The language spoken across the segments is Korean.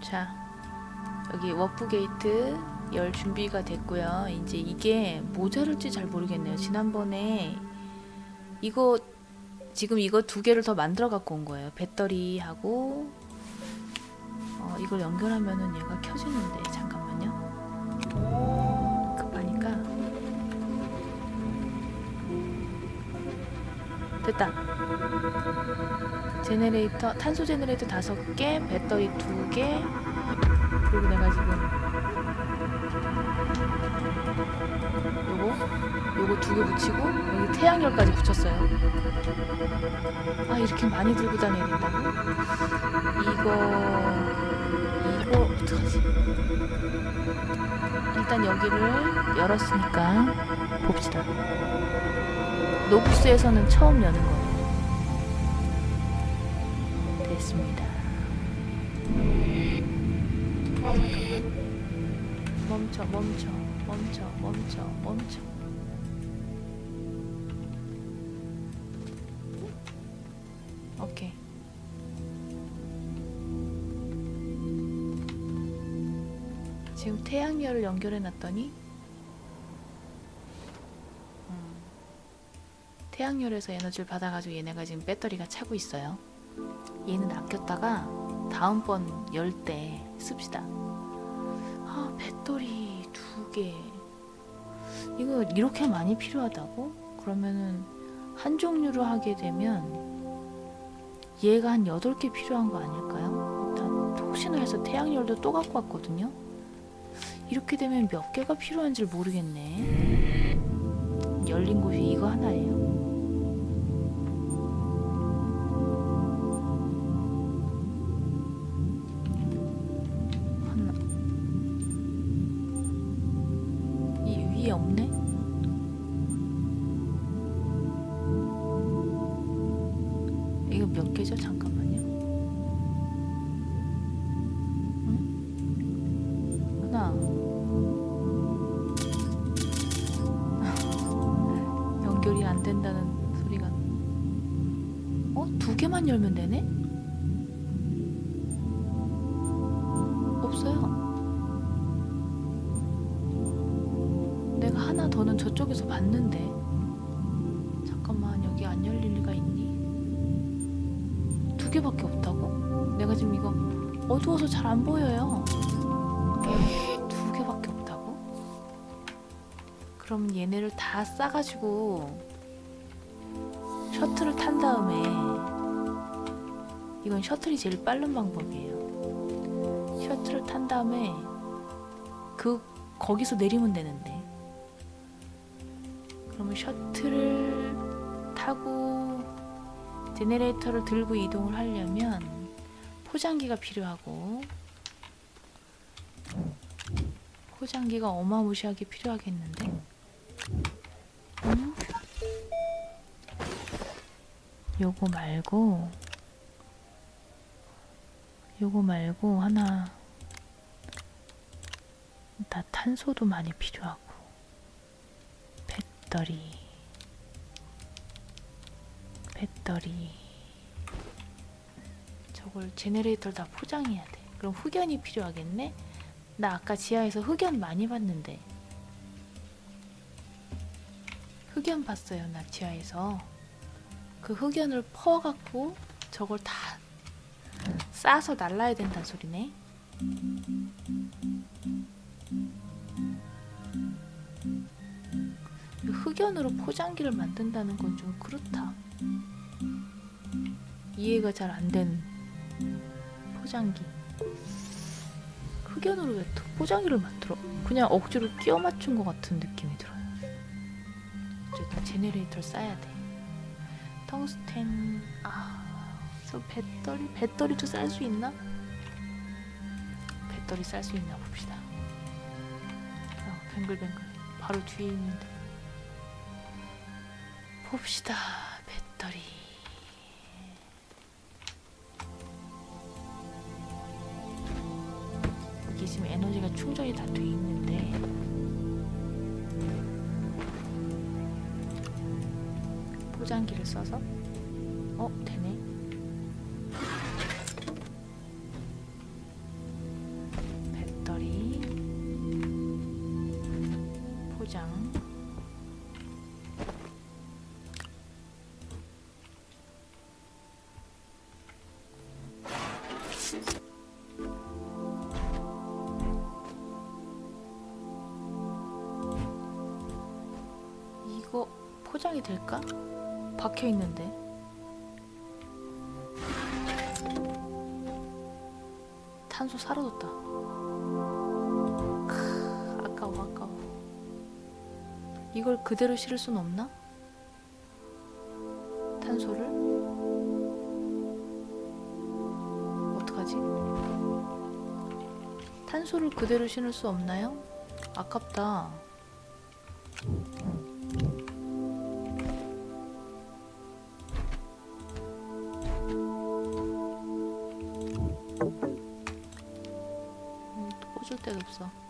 자, 여기 워프 게이트 열 준비가 됐고요. 이제 이게 모자랄지 잘 모르겠네요. 지난번에 이거 지금 이거 두 개를 더 만들어 갖고 온 거예요. 배터리하고 어, 이걸 연결하면은 얘가 켜지는데 잠깐만요. 급하니까 됐다. 제네레이터 탄소 제네레이터 다섯 개, 배터리 두 개. 그리고 내가 지금 요거 요거 두 개 붙이고 여기 태양열까지 붙였어요. 아 이렇게 많이 들고 다녀야 된다고? 이거 이거 어떡하지? 일단 여기를 열었으니까 봅시다. 노브스에서는 처음 여는 거 멈춰, 멈춰, 멈춰, 멈춰, 멈춰. 오케이. 지금 태양열을 연결해 놨더니 음, 태양열에서 에너지를 받아가지고 얘네가 지금 배터리가 차고 있어요. 얘는 아꼈다가 다음번 열 때 씁시다. 아 배터리 두 개. 이거 이렇게 많이 필요하다고? 그러면은 한 종류로 하게 되면 얘가 한 8개 필요한 거 아닐까요? 일단 혹시나 해서 태양열도 또 갖고 왔거든요. 이렇게 되면 몇 개가 필요한지 모르겠네. 열린 곳이 이거 하나예요. 열면 되네? 없어요. 내가 하나 더는 저쪽에서 봤는데. 잠깐만, 여기 안 열릴 리가 있니? 두 개밖에 없다고? 내가 지금 이거 어두워서 잘 안 보여요. 두 개밖에 없다고? 그럼 얘네를 다 싸가지고 셔틀을 탄 다음에 이건 셔틀이 제일 빠른 방법이에요. 셔틀을 탄 다음에 그 거기서 내리면 되는데 그러면 셔틀을 타고 제네레이터를 들고 이동을 하려면 포장기가 필요하고 포장기가 어마무시하게 필요하겠는데 음? 요거 말고 요거 말고 하나 나 탄소도 많이 필요하고 배터리 배터리. 저걸 제네레이터를 다 포장해야 돼. 그럼 흑연이 필요하겠네? 나 아까 지하에서 흑연 많이 봤는데. 흑연 봤어요 나 지하에서. 그 흑연을 퍼갖고 저걸 다 싸서 날라야 된다는 소리네 그 흑연으로 포장기를 만든다는 건 좀 그렇다 이해가 잘안된 포장기 흑연으로 왜또 포장기를 만들어? 그냥 억지로 끼워 맞춘 것 같은 느낌이 들어요. 어쨌든 제네레이터를 싸야 돼. 텅스텐 아, 저 배터리 배터리도 쌀 수 있나? 배터리 쌀 수 있나 봅시다. 어, 뱅글뱅글 바로 뒤에 있는데 봅시다 배터리. 이게 지금 에너지가 충전이 다 돼 있는데 포장기를 써서 어 되네 포장. 이거 포장이 될까? 박혀 있는데. 탄소 사라졌다. 이걸 그대로 실을 순 없나? 탄소를? 어떡하지? 탄소를 그대로 실을 수 없나요? 아깝다. 음, 또 꽂을 데도 없어.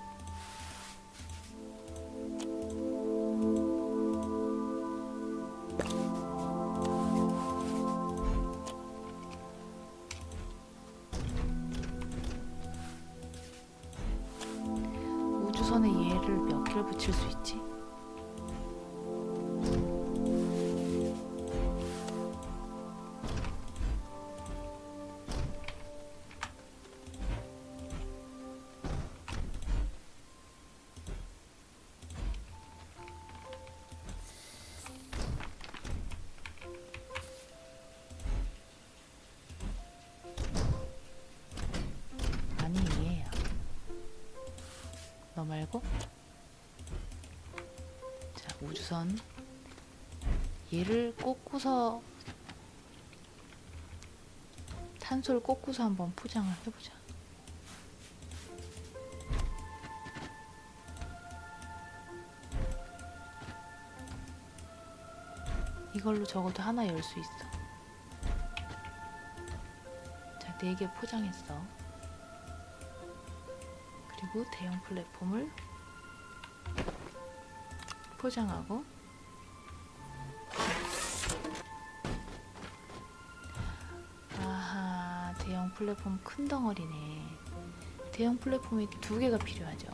말고? 자 우주선 얘를 꽂고서 탄소를 꽂고서 한번 포장을 해보자. 이걸로 적어도 하나 열 수 있어. 자, 네개 포장했어. 그리고 대형 플랫폼을 포장하고 아하 대형 플랫폼 큰 덩어리네. 대형 플랫폼이 두 개가 필요하죠.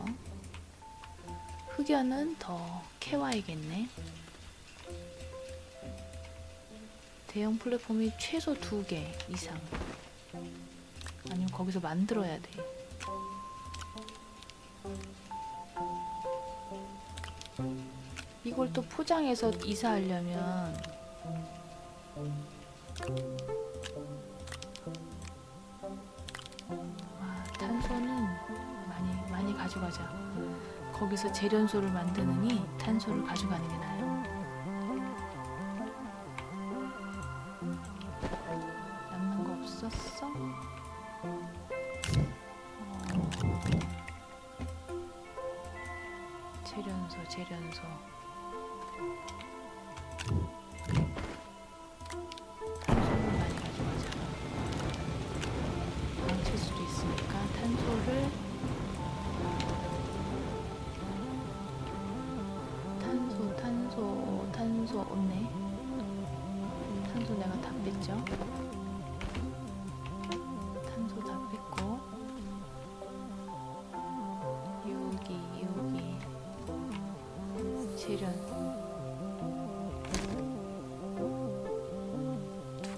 흑연은 더 캐와야겠네. 대형 플랫폼이 최소 두 개 이상. 아니면 거기서 만들어야 돼 이걸 또 포장해서 이사하려면 와, 탄소는 많이 많이 가져가자. 거기서 재련소를 만드느니 탄소를 가져가는 게 나아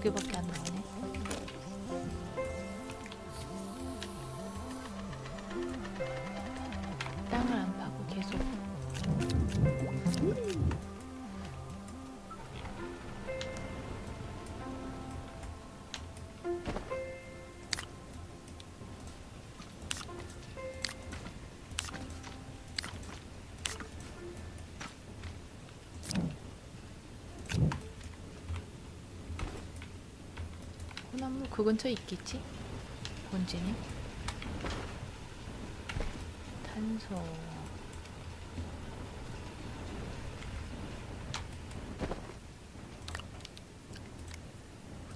개밖에 안 나오네. 호나무 그 근처에 있겠지? 본진이 탄소.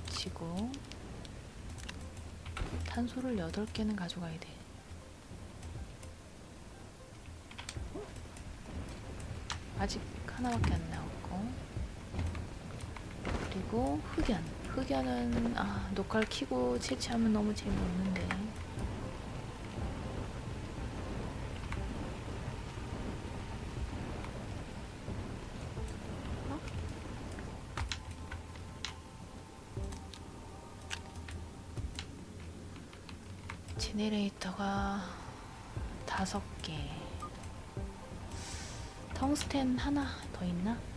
붙이고 탄소를 8개는 가져가야 돼. 아직 하나밖에 안 나왔고. 그리고 흑연 흑연은 아, 녹화를 키고 채취하면 너무 재미없는데 어? 제네레이터가 다섯 개 텅스텐 하나 더 있나?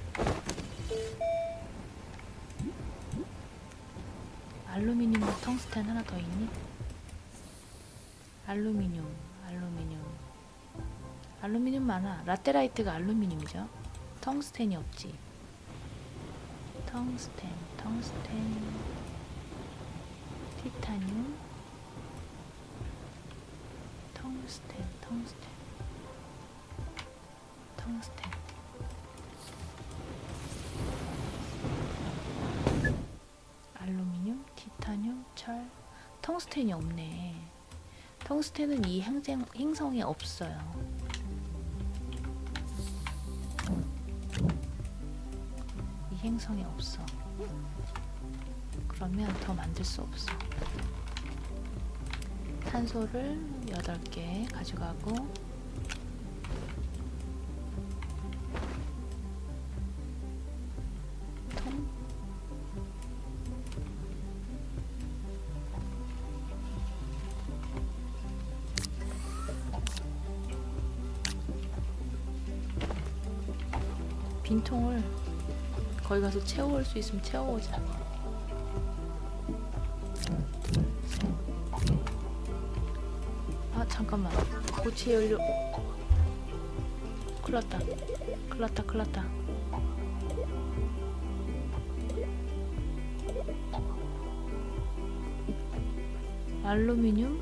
알루미늄 텅스텐 하나 더 있니? 알루미늄, 알루미늄. 알루미늄 많아. 라테라이트가 알루미늄이죠. 텅스텐이 없지. 텅스텐, 텅스텐. 티타늄. 텅스텐, 텅스텐. 텅스텐. 철. 텅스텐이 없네. 텅스텐은 이 행성, 행성에 없어요. 이 행성에 없어. 그러면 더 만들 수 없어. 탄소를 8개 가져가고 빈통을 거기 가서 채워올 수 있으면 채워오자. 아 잠깐만. 고치 연료 큰일났다. 큰일났다 큰일났다. 알루미늄?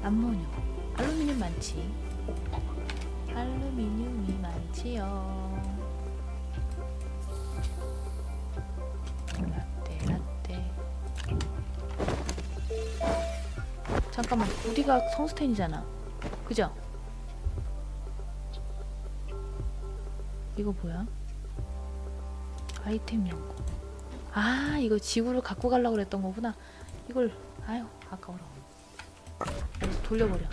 암모늄. 알루미늄 많지. 알루미늄 이 많지요. 라떼 라떼. 잠깐만 우리가 성스텐이잖아. 그죠? 이거 뭐야? 아이템 연구. 아 이거 지구를 갖고 가려고 그랬던 거구나. 이걸 아유 여기서 돌려버려.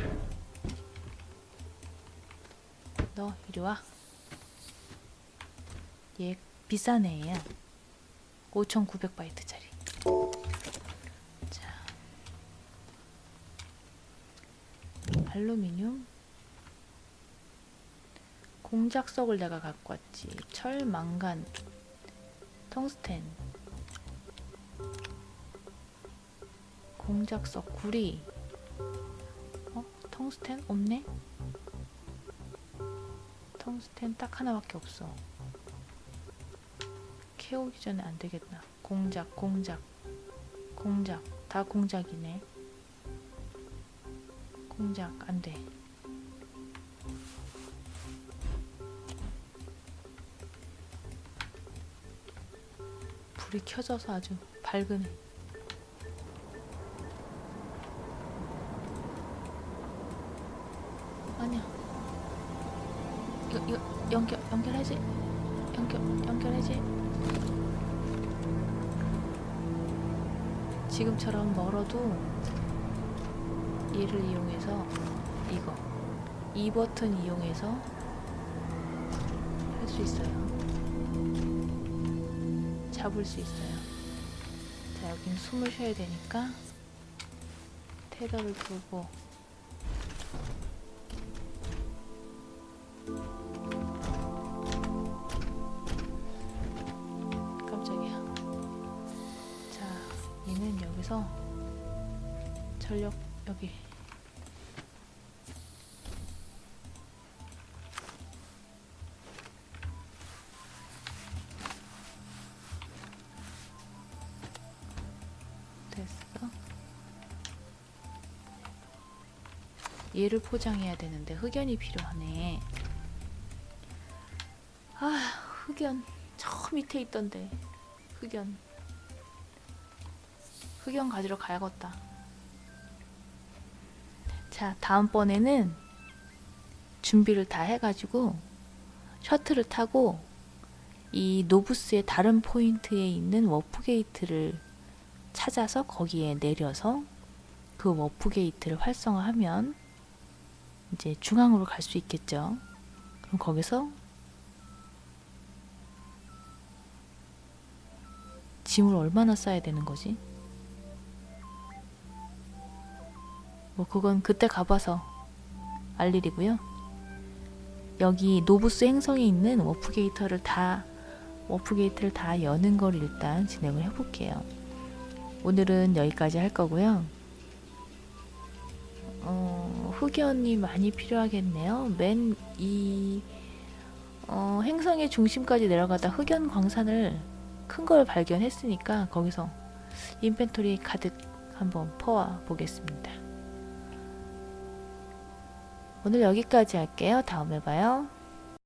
너 이리 와 얘 비싼 애야 5900바이트짜리. 자. 알루미늄. 공작석을 내가 갖고 왔지. 철, 망간, 텅스텐. 공작석, 구리. 어? 텅스텐? 없네? 텅스텐 딱 하나밖에 없어 캐오기 전에 안 되겠다. 공작, 공작, 공작. 다 공작이네. 공작 안 돼. 불이 켜져서 아주 밝으네 지금처럼 멀어도 얘를 이용해서 이거 이 버튼 이용해서 할 수 있어요. 잡을 수 있어요. 자 여긴 숨을 쉬어야 되니까 테더를 두고 얘를 포장해야 되는데 흑연이 필요하네. 아, 흑연. 저 밑에 있던데. 흑연. 흑연 가지러 가야겠다. 자, 다음번에는 준비를 다 해가지고 셔틀을 타고 이 노부스의 다른 포인트에 있는 워프 게이트를 찾아서 거기에 내려서 그 워프 게이트를 활성화하면 이제 중앙으로 갈 수 있겠죠. 그럼 거기서 짐을 얼마나 싸야 되는 거지? 뭐 그건 그때 가봐서 알 일이고요. 여기 노부스 행성에 있는 워프 게이터를 다 워프 게이트를 다 여는 걸 일단 진행을 해볼게요. 오늘은 여기까지 할 거고요. 어, 흑연이 많이 필요하겠네요. 맨이 어, 행성의 중심까지 내려가다 흑연 광산을 큰 걸 발견했으니까 거기서 인벤토리 가득 한번 퍼와 보겠습니다. 오늘 여기까지 할게요. 다음에 봐요.